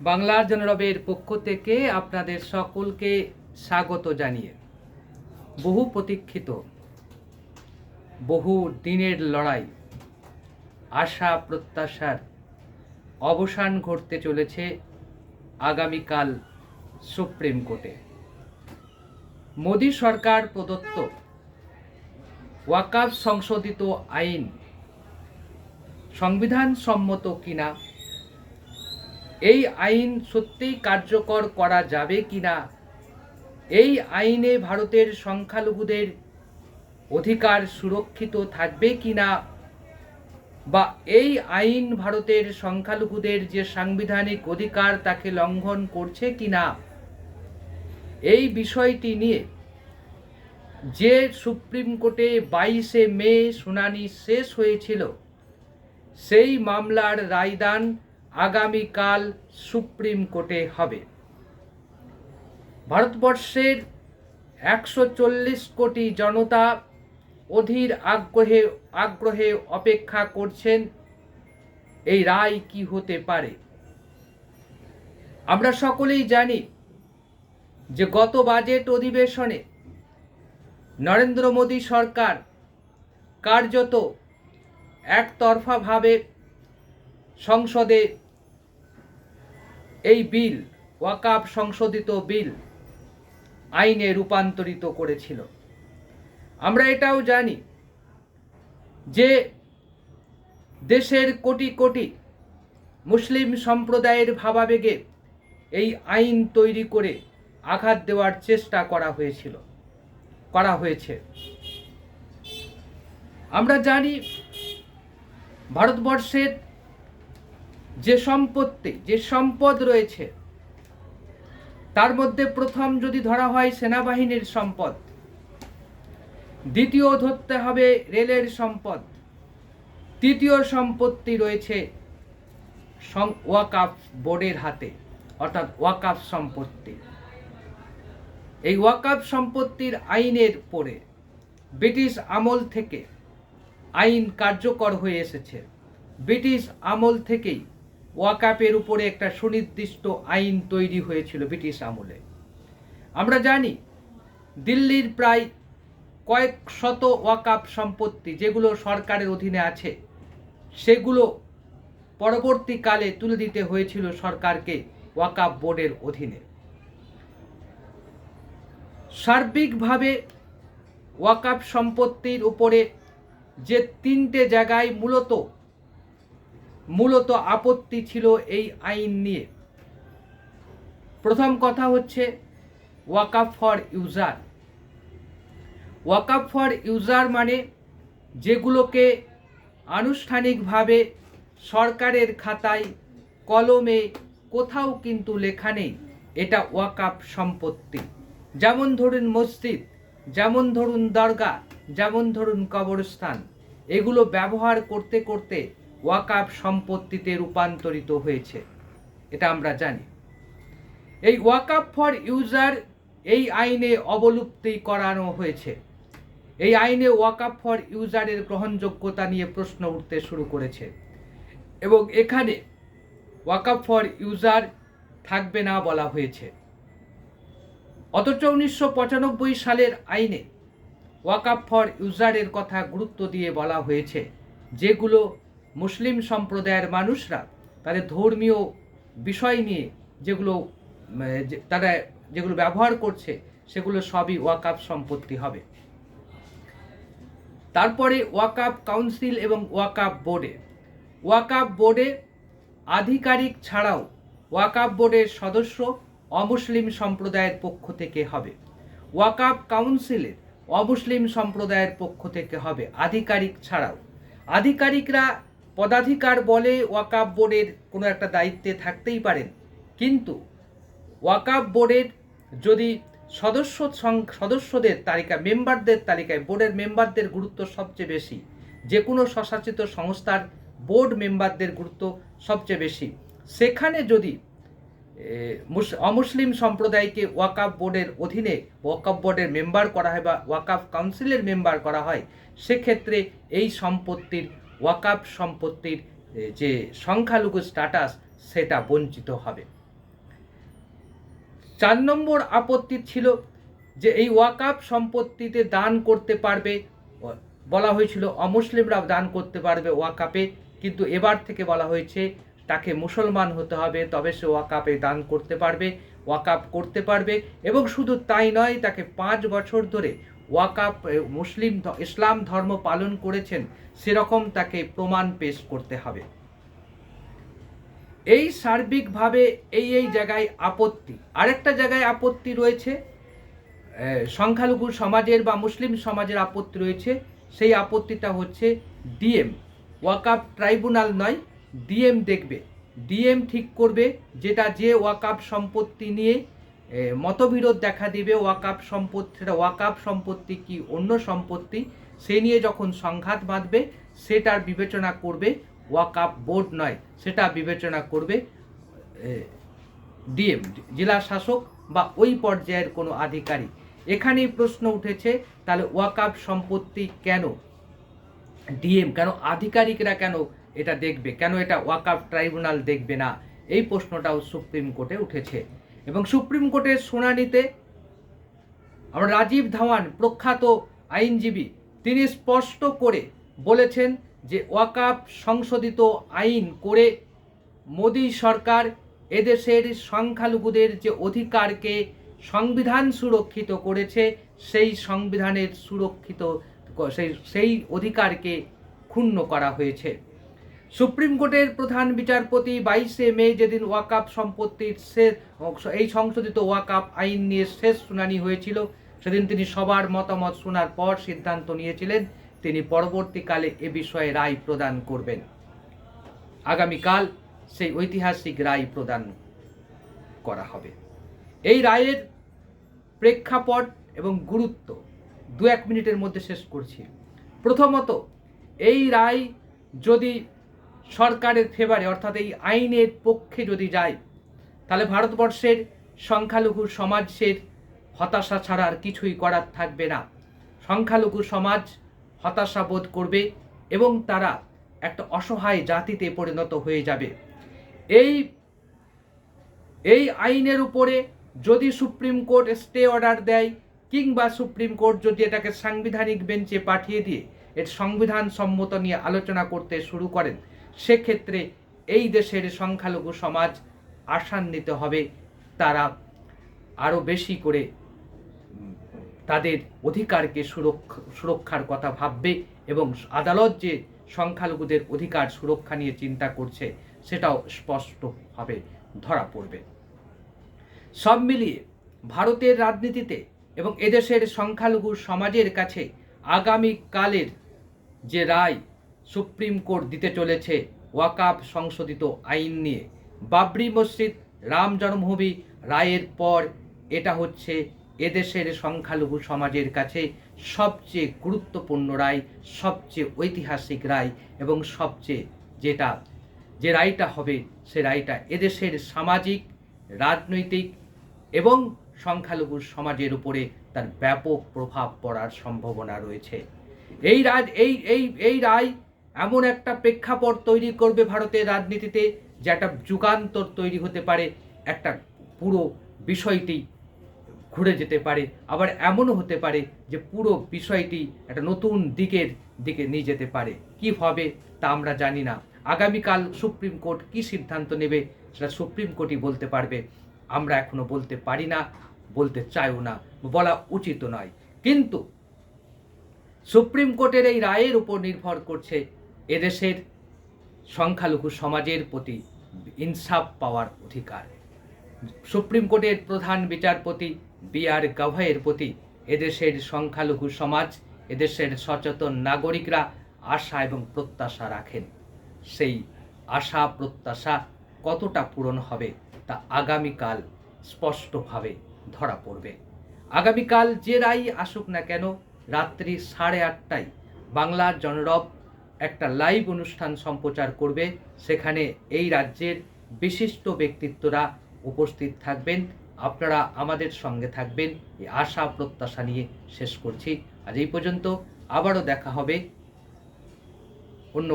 বাংলার জনরবের পক্ষ থেকে আপনাদের সকলকে স্বাগত জানিয়ে বহু প্রতীক্ষিত, বহু দিনের লড়াই, আশা প্রত্যাশার অবসান ঘটতে চলেছে আগামীকাল সুপ্রিম কোর্টে। মোদী সরকার প্রদত্ত ওয়াকাফ সংশোধিত আইন সংবিধান সম্মত কিনা এই আইন সত্যিই কার্যকর করা যাবে কি না এই আইনে ভারতের সংখ্যালঘুদের অধিকার সুরক্ষিত থাকবে কি না বা এই আইন ভারতের সংখ্যালঘুদের যে সাংবিধানিক অধিকার তাকে লঙ্ঘন করছে কি না এই বিষয়টি নিয়ে যে সুপ্রিম কোর্টে বাইশে মে শুনানি শেষ হয়েছিল, সেই মামলার রায়দান আগামীকাল সুপ্রিম কোর্টে হবে। ভারতবর্ষের একশো চল্লিশ কোটি জনতা অধীর আগ্রহে আগ্রহে অপেক্ষা করছেন, এই রায় কি হতে পারে? আমরা সকলেই জানি যে গত বাজেট অধিবেশনে নরেন্দ্র মোদী সরকার কার্যত একতরফাভাবে সংসদে এই বিল, ওয়াকাব সংশোধিত বিল আইনে রূপান্তরিত করেছিল। আমরা এটাও জানি যে দেশের কোটি কোটি মুসলিম সম্প্রদায়ের ভাবাবেগে এই আইন তৈরি করে আঘাত দেওয়ার চেষ্টা করা হয়েছিল, করা হয়েছে। আমরা জানি ভারতবর্ষের যে সম্পত্তি, যে সম্পদ রয়েছে, তার মধ্যে প্রথম যদি ধরা হয় সেনাবাহিনীর সম্পদ, দ্বিতীয় ধরতে হবে রেলের সম্পদ, তৃতীয় সম্পত্তি রয়েছে ওয়াকাফ বোর্ডের হাতে, অর্থাৎ ওয়াকাফ সম্পত্তি। এই ওয়াকাফ সম্পত্তির আইনের পরে ব্রিটিশ আমল থেকে আইন কার্যকর হয়ে এসেছে। ব্রিটিশ আমল থেকেই ওয়াকাপের উপরে একটা সুনির্দিষ্ট আইন তৈরি হয়েছিল ব্রিটিশ আমলে। আমরা জানি, দিল্লির প্রায় কয়েক শত ওয়াকাপ সম্পত্তি যেগুলো সরকারের অধীনে আছে, সেগুলো পরবর্তীকালে তুলে দিতে হয়েছিল সরকারকে ওয়াকাপ বোর্ডের অধীনে। সার্বিকভাবে ওয়াকাপ সম্পত্তির উপরে যে তিনটে জায়গায় মূলত মূলত আপত্তি ছিল এই আইন নিয়ে। প্রথম কথা হচ্ছে walk up for user. Walk up for user মানে যেগুলোকে আনুষ্ঠানিকভাবে সরকারের খাতায় কলমে কোথাও কিন্তু লেখা নেই, এটা ওয়াকাপ সম্পত্তি। যেমন ধরুন মসজিদ, যেমন ধরুন দরগা যেমন ধরুন কবরস্থান, এগুলো ব্যবহার করতে করতে ওয়াকাপ সম্পত্তিতে রূপান্তরিত হয়েছে। এটা আমরা জানি। এই ওয়াকাপ ফর ইউজার এই আইনে অবলুপ্তি করানো হয়েছে। এই আইনে ওয়াকাপ ফর ইউজারের গ্রহণযোগ্যতা নিয়ে প্রশ্ন উঠতে শুরু করেছে। এবং এখানে ওয়াকাপ ফর ইউজার থাকবে না বলা হয়েছে। অথচ উনিশশো পঁচানব্বই সালের আইনে ওয়াকাপ ফর ইউজারের কথা গুরুত্ব দিয়ে বলা হয়েছে, যেগুলো মুসলিম সম্প্রদায়ের মানুষরা তাদের ধর্মীয় বিষয় নিয়ে যেগুলো তারা যেগুলো ব্যবহার করছে, সেগুলো সবই ওয়াকাপ সম্পত্তি হবে। তারপরে ওয়াকাপ কাউন্সিল এবং ওয়াকাপ বোর্ডে। ওয়াকাপ বোর্ডে আধিকারিক ছাড়াও ওয়াকাপ বোর্ডের সদস্য অমুসলিম সম্প্রদায়ের পক্ষ থেকে হবে। ওয়াকাপ কাউন্সিলের অমুসলিম সম্প্রদায়ের পক্ষ থেকে হবে আধিকারিক ছাড়াও। আধিকারিকরা পদাধিকার বলে ওয়াকাপ বোর্ডের কোনো একটা দায়িত্বে থাকতেই পারেন। কিন্তু ওয়াকাপ বোর্ডের যদি সদস্য সদস্যদের তালিকা, মেম্বারদের তালিকায় বোর্ডের মেম্বারদের গুরুত্ব সবচেয়ে বেশি, যে কোনো স্বশাসিত সংস্থার বোর্ড মেম্বারদের গুরুত্ব সবচেয়ে বেশি। সেখানে যদি অমুসলিম সম্প্রদায়কে ওয়াকাফ বোর্ডের অধীনে ওয়াকাফ বোর্ডের মেম্বার করা হয় বা ওয়াকাফ কাউন্সিলের মেম্বার করা হয়, সেক্ষেত্রে এই সম্পত্তির ওয়াকাফ সম্পত্তির যে সংখ্যালঘু স্ট্যাটাস সেটা বঞ্চিত হবে। চার নম্বর আপত্তি ছিল যে এই ওয়াকাপ সম্পত্তিতে দান করতে পারবে বলা হয়েছিল অমুসলিমরা দান করতে পারবে ওয়াকাপে কিন্তু এবার থেকে বলা হয়েছে তাকে মুসলমান হতে হবে, তবে সে ওয়াকাপে দান করতে পারবে ওয়াকাপ করতে পারবে, এবং শুধু তাই নয়, তাকে পাঁচ বছর ধরে ওয়াকাপ মুসলিম ইসলাম ধর্ম পালন করেছেন, সেরকম তাকে প্রমাণ পেশ করতে হবে। এই সার্বিকভাবে এই এই জায়গায় আপত্তি। আরেকটা জায়গায় আপত্তি রয়েছে সংখ্যালঘু সমাজের বা মুসলিম সমাজের আপত্তি রয়েছে, সেই আপত্তিটা হচ্ছে ডিএম। ওয়াকাপ ট্রাইব্যুনাল নয়, ডিএম দেখবে। ডিএম ঠিক করবে যেটা যে ওয়াকাপ সম্পত্তি নিয়ে মতবিরোধ দেখা দিবে, ওয়াকাপ সম্পত্তি সেটা ওয়াকাপ সম্পত্তি কি অন্য সম্পত্তি? সে নিয়ে যখন সংঘাত বাঁধবে, সেটার বিবেচনা করবে, ওয়াকাপ বোর্ড নয়, সেটা বিবেচনা করবে ডিএম, জেলা শাসক বা ওই পর্যায়ের কোনো আধিকারিক। এখানেই প্রশ্ন উঠেছে, তাহলে ওয়াকাপ সম্পত্তি কেন? ডিএম, কেন আধিকারিকরা কেন এটা দেখবে? কেন এটা ওয়াকাপ ট্রাইব্যুনাল দেখবে না? এই প্রশ্নটাও সুপ্রিম কোর্টে উঠেছে। এবং সুপ্রিম কোর্টের শুনানিতে আমরা রাজীব ধাওয়ান প্রখ্যাত আইনজীবী, তিনি স্পষ্ট করে বলেছেন যে ওয়াকাপ সংশোধিত আইন করে মোদী সরকার এদেশের সংখ্যালঘুদের যে অধিকারকে সংবিধান সুরক্ষিত করেছে, সেই সংবিধানের সুরক্ষিত, সেই সেই অধিকারকে ক্ষুণ্ণ করা হয়েছে। সুপ্রিম কোর্টের প্রধান বিচারপতি বাইশে মে যেদিন ওয়াকাপ সম্পত্তির শেষ এই সংশোধিত ওয়াকাপ আইন নিয়ে শেষ শুনানি হয়েছিল, সেদিন তিনি সবার মতামত শোনার পর সিদ্ধান্ত নিয়েছিলেন, তিনি পরবর্তীকালে এ বিষয়ে রায় প্রদান করবেন। আগামীকাল সেই ঐতিহাসিক রায় প্রদান করা হবে। এই রায়ের প্রেক্ষাপট এবং গুরুত্ব দু এক মিনিটের মধ্যে শেষ করছি। প্রথমত, এই রায় যদি সরকারের ফেভারে অর্থাৎ এই আইনের পক্ষে যদি যায়, তাহলে ভারতবর্ষের সংখ্যালঘু সমাজের হতাশা ছাড়া আর কিছুই করার থাকবে না। সংখ্যালঘু সমাজ হতাশা বোধ করবে এবং তারা একটা অসহায় জাতিতে পরিণত হয়ে যাবে। এই এই আইনের উপরে যদি সুপ্রিম কোর্ট স্টে অর্ডার দেয়, কিংবা সুপ্রিম কোর্ট যদি এটাকে সাংবিধানিক বেঞ্চে পাঠিয়ে দিয়ে, এর সংবিধান সম্মত নিয়ে আলোচনা করতে শুরু করেন সেক্ষেত্রে এই দেশের সংখ্যালঘু সমাজ আশান্বিত হবে। তারা আরও বেশি করে তাদের অধিকারকে সুরক্ষা, সুরক্ষার কথা ভাববে এবং আদালত যে সংখ্যালঘুদের অধিকার সুরক্ষা নিয়ে চিন্তা করছে, সেটাও স্পষ্টভাবে ধরা পড়বে। সব মিলিয়ে ভারতের রাজনীতিতে এবং এদেশের সংখ্যালঘু সমাজের কাছে আগামীকালের যে রায় সুপ্রিম কোর্ট দিতে চলেছে ওয়াকাপ সংশোধিত আইন নিয়ে। বাবরি মসজিদ, রাম জন্মভূমি, রায়ের পর এটা হচ্ছে এদেশের সংখ্যালঘু সমাজের কাছে সবচেয়ে গুরুত্বপূর্ণ রায়, সবচেয়ে ঐতিহাসিক রায় এবং সবচেয়ে যেটা, যে রায়টা হবে সে রায়টা এদেশের সামাজিক, রাজনৈতিক এবং সংখ্যালঘু সমাজের উপরে তার ব্যাপক প্রভাব পড়ার সম্ভাবনা রয়েছে। এই রাজ, এই এই এই রায় এমন একটা প্রেক্ষাপট তৈরি করবে ভারতের রাজনীতিতে যে একটা যুগান্তর তৈরি হতে পারে, একটা পুরো বিষয়টি ঘুরে যেতে পারে। আবার এমনও হতে পারে যে পুরো বিষয়টি একটা নতুন দিকের দিকে নিয়ে যেতে পারে। কি হবে তা আমরা জানি না। আগামীকাল সুপ্রিম কোর্ট কি সিদ্ধান্ত নেবে সেটা সুপ্রিম কোর্টই বলতে পারবে। আমরা এখনও বলতে পারি না, বলতে চাইও না, বলা উচিত নয়। কিন্তু সুপ্রিম কোর্টের এই রায়ের উপর নির্ভর করছে এদেশের সংখ্যালঘু সমাজের প্রতি ইনসাফ পাওয়ার অধিকার। সুপ্রিম কোর্টের প্রধান বিচারপতি বি আর গাভয়ের প্রতি এদেশের সংখ্যালঘু সমাজ, এদেশের সচেতন নাগরিকরা আশা এবং প্রত্যাশা রাখেন। সেই আশা, প্রত্যাশা কতটা পূরণ হবে তা আগামীকাল স্পষ্টভাবে ধরা পড়বে। আগামীকাল যে রায় আসুক না কেন, রাত্রি সাড়ে আটটায় বাংলার জনরব একটা লাইভ অনুষ্ঠান সম্প্রচার করবে। সেখানে এই রাজ্যের বিশিষ্ট ব্যক্তিত্বরা উপস্থিত থাকবেন। আপনারা আমাদের সঙ্গে থাকবেন। এই আশা, প্রত্যাশা নিয়ে শেষ করছি। আজ এই পর্যন্ত আবারও দেখা হবে অন্য